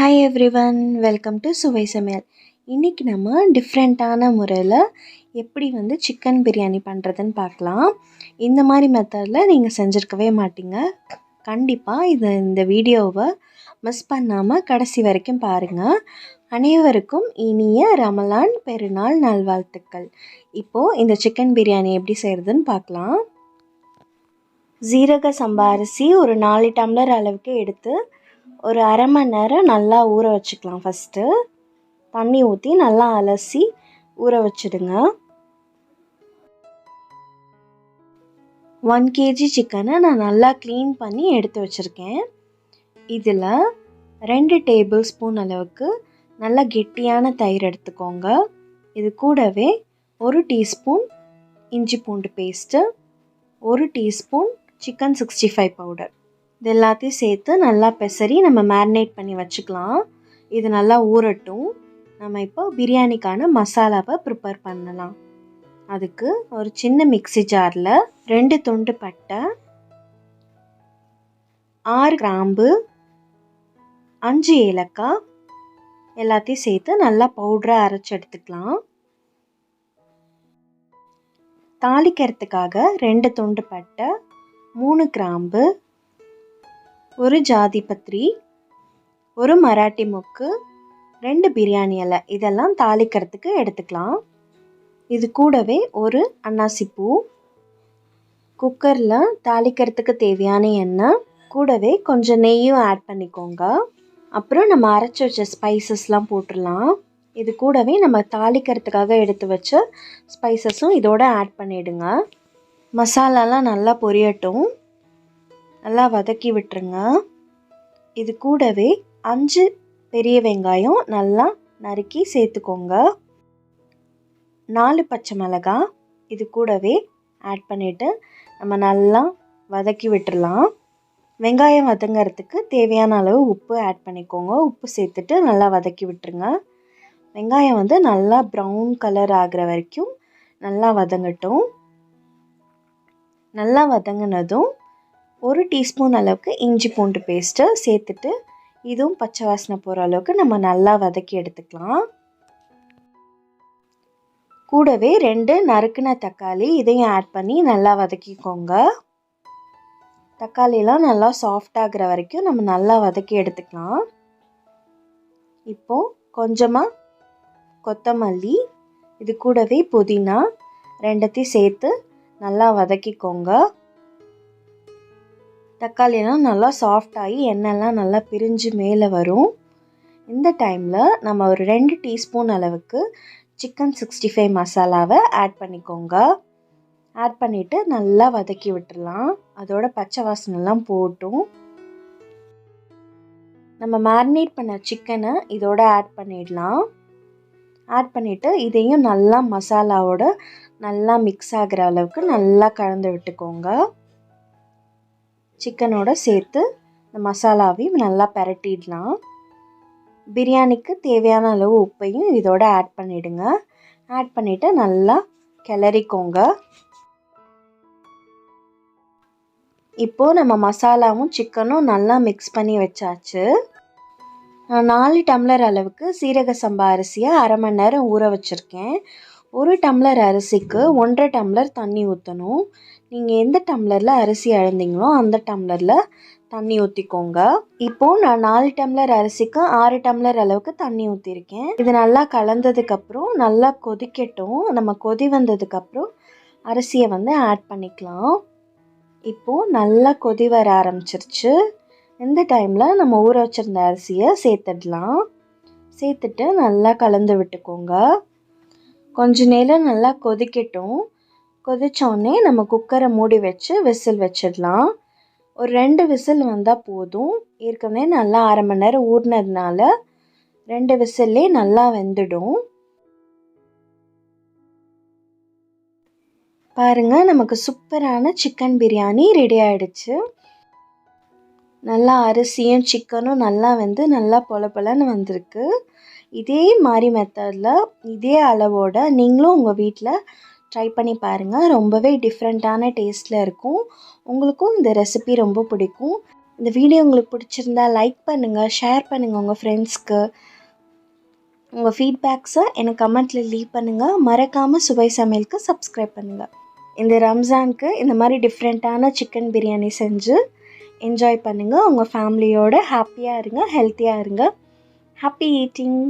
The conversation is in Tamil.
ஹாய் எவ்ரிவன் வெல்கம் டு சுவை சமையல் இன்றைக்கி நம்ம டிஃப்ரெண்ட்டான முறையில் எப்படி வந்து சிக்கன் பிரியாணி பண்ணுறதுன்னு பார்க்கலாம். இந்த மாதிரி மெத்தடில் நீங்கள் செஞ்சுருக்கவே மாட்டீங்க. கண்டிப்பாக இது இந்த வீடியோவை மிஸ் பண்ணாமல் கடைசி வரைக்கும் பாருங்கள் அனைவருக்கும் இனிய ரமலான் பெருநாள் நல்வாழ்த்துக்கள். இப்போது இந்த சிக்கன் பிரியாணி எப்படி செய்கிறதுன்னு பார்க்கலாம். ஜீரக சம்பா அரிசி ஒரு நாலு டம்ளர் அளவுக்கு எடுத்து ஒரு அரை மணி நேரம் நல்லா ஊற வச்சுக்கலாம் ஃபஸ்ட்டு தண்ணி ஊற்றி நல்லா அலசி ஊற வச்சுடுங்க. ஒன் கேஜி சிக்கனை நான் நல்லா க்ளீன் பண்ணி எடுத்து வச்சுருக்கேன். இதில் ரெண்டு டேபிள் ஸ்பூன் அளவுக்கு நல்லா கெட்டியான தயிர் எடுத்துக்கோங்க. இது கூடவே ஒரு டீஸ்பூன் இஞ்சி பூண்டு பேஸ்ட்டு ஒரு teaspoon chicken sixty five powder இது எல்லாத்தையும் சேர்த்து நல்லா பெசரி நம்ம மேரினேட் பண்ணி வச்சுக்கலாம். இது நல்லா ஊறட்டும். நம்ம இப்போ பிரியாணிக்கான மசாலாவை ப்ரிப்பேர் பண்ணலாம். அதுக்கு ஒரு சின்ன மிக்சி ஜாரில் ரெண்டு துண்டு பட்டை ஆறு கிராம்பு அஞ்சு ஏலக்காய் எல்லாத்தையும் சேர்த்து நல்லா பவுடராக அரைச்சி எடுத்துக்கலாம். தாளிக்கிறதுக்காக ரெண்டு துண்டு பட்டை மூணு கிராம்பு ஒரு ஜாதி பத்திரி ஒரு மராட்டி மொக்கு ரெண்டு பிரியாணி இலை. இதெல்லாம் தாளிக்கிறதுக்கு எடுத்துக்கலாம். இது கூடவே ஒரு அன்னாசிப்பூ குக்கரில் தாளிக்கிறதுக்கு தேவையான எண்ணெய். கூடவே கொஞ்சம் நெய்யும் ஆட் பண்ணிக்கோங்க. அப்புறம் நம்ம அரைச்சி வச்ச ஸ்பைசஸ்லாம் போட்டுடலாம். இது கூடவே நம்ம தாளிக்கிறதுக்காக எடுத்து வச்ச ஸ்பைசஸும் இதோட ஆட் பண்ணிவிடுங்க மசாலாலாம் நல்லா பொரியட்டும். நல்லா வதக்கி விட்டுருங்க. இது கூடவே அஞ்சு பெரிய வெங்காயம் நல்லா நறுக்கி சேர்த்துக்கோங்க. நாலு பச்சை மிளகா இது கூடவே ஆட் பண்ணிவிட்டு நம்ம நல்லா வதக்கி விட்டுடலாம் வெங்காயம் வதங்கிறதுக்கு தேவையான அளவு உப்பு ஆட் பண்ணிக்கோங்க. உப்பு சேர்த்துட்டு நல்லா வதக்கி விட்டுருங்க. வெங்காயம் வந்து நல்லா ப்ரௌன் கலர் ஆகிற வரைக்கும் நல்லா வதங்கட்டும். நல்லா வதங்கினதும் ஒரு டீஸ்பூன் அளவுக்கு இஞ்சி பூண்டு பேஸ்ட்டை சேர்த்துட்டு இதுவும் பச்சை வாசனை போகிற அளவுக்கு நம்ம நல்லா வதக்கி எடுத்துக்கலாம். கூடவே ரெண்டு நறுக்கின தக்காளி இதையும் ஆட் பண்ணி நல்லா வதக்கிக்கோங்க. தக்காளிலாம் நல்லா சாஃப்டாகிற வரைக்கும் நம்ம நல்லா வதக்கி எடுத்துக்கலாம். இப்போது கொஞ்சமாக கொத்தமல்லி இது கூடவே புதினா ரெண்டத்தையும் சேர்த்து நல்லா வதக்கிக்கோங்க. தக்காளியெல்லாம் நல்லா சாஃப்டாகி எண்ணெய்லாம் நல்லா பிரிஞ்சு மேலே வரும். இந்த டைமில் நம்ம ஒரு ரெண்டு டீஸ்பூன் அளவுக்கு சிக்கன் சிக்ஸ்டி ஃபைவ் மசாலாவை ஆட் பண்ணிக்கோங்க. ஆட் பண்ணிவிட்டு நல்லா வதக்கி விட்டுடலாம். அதோட பச்சை வாசனைலாம் போட்டும். நம்ம மேரினேட் பண்ண சிக்கனை இதோட ஆட் பண்ணிடலாம். ஆட் பண்ணிவிட்டு இதையும் நல்லா மசாலாவோட நல்லா மிக்ஸ் ஆகிற அளவுக்கு நல்லா கலந்து விட்டுக்கோங்க. சிக்கனோட சேர்த்து இந்த மசாலாவையும் நல்லா பரட்டிடலாம். பிரியாணிக்கு தேவையான அளவு உப்பையும் இதோட ஆட் பண்ணிவிடுங்க ஆட் பண்ணிவிட்டு நல்லா கிளறிக்கோங்க. இப்போது நம்ம மசாலாவும் சிக்கனும் நல்லா மிக்ஸ் பண்ணி வச்சாச்சு. நான் நாலு டம்ளர் அளவுக்கு சீரக சம்பா அரிசியை அரை மணி நேரம் ஊற வச்சுருக்கேன். ஒரு டம்ளர் அரிசிக்கு ஒன்றரை டம்ளர் தண்ணி ஊற்றணும் நீங்கள் எந்த டம்ளரில் அரிசி அழுந்தீங்களோ அந்த டம்ளரில் தண்ணி ஊற்றிக்கோங்க இப்போது நான் நாலு டம்ளர் அரிசிக்கு ஆறு டம்ளர் அளவுக்கு தண்ணி ஊற்றிருக்கேன் இது நல்லா கலந்ததுக்கப்புறம் நல்லா கொதிக்கட்டும். நம்ம கொதி வந்ததுக்கப்புறம் அரிசியை வந்து ஆட் பண்ணிக்கலாம். இப்போது நல்லா கொதி வர ஆரம்பிச்சிருச்சு. இந்த டைமில் நம்ம ஊற வச்சுருந்த அரிசியை சேர்த்துடலாம். சேர்த்துட்டு நல்லா கலந்து விட்டுக்கோங்க. கொஞ்ச நேரம் நல்லா கொதிக்கட்டும். கொதித்தோடனே நம்ம குக்கரை மூடி வச்சு விசில் வச்சிடலாம். ஒரு ரெண்டு விசில் வந்தால் போதும். ஏற்கனவே நல்லா அரை மணி நேரம் ஊறினதுனால ரெண்டு விசில்லே நல்லா வெந்துடும். பாருங்கள் நமக்கு சூப்பரான சிக்கன் பிரியாணி ரெடி ஆகிடுச்சு நல்லா அரிசியும் சிக்கனும் நல்லா வந்து நல்லா பொல பொலன்னு வந்திருக்கு. இதே மாதிரி மெத்தடில் இதே அளவோட நீங்களும் உங்கள் வீட்டில் ட்ரை பண்ணி பாருங்கள் ரொம்பவே டிஃப்ரெண்ட்டான டேஸ்ட்டில் இருக்கும். உங்களுக்கும் இந்த ரெசிபி ரொம்ப பிடிக்கும். இந்த வீடியோ உங்களுக்கு பிடிச்சிருந்தா லைக் பண்ணுங்கள் ஷேர் பண்ணுங்கள் உங்கள் ஃப்ரெண்ட்ஸ்க்கு உங்கள் ஃபீட்பேக்ஸை எனக்கு கமெண்ட்டில் லீவ் பண்ணுங்கள் மறக்காமல் சுவை சமையலுக்கு சப்ஸ்கிரைப் பண்ணுங்கள் இந்த ரம்ஜானுக்கு இந்த மாதிரி டிஃப்ரெண்ட்டான சிக்கன் பிரியாணி செஞ்சு என்ஜாய் பண்ணுங்கள் உங்கள் ஃபேமிலியோட ஹாப்பியாக இருங்க ஹெல்த்தியாக இருங்க. Happy eating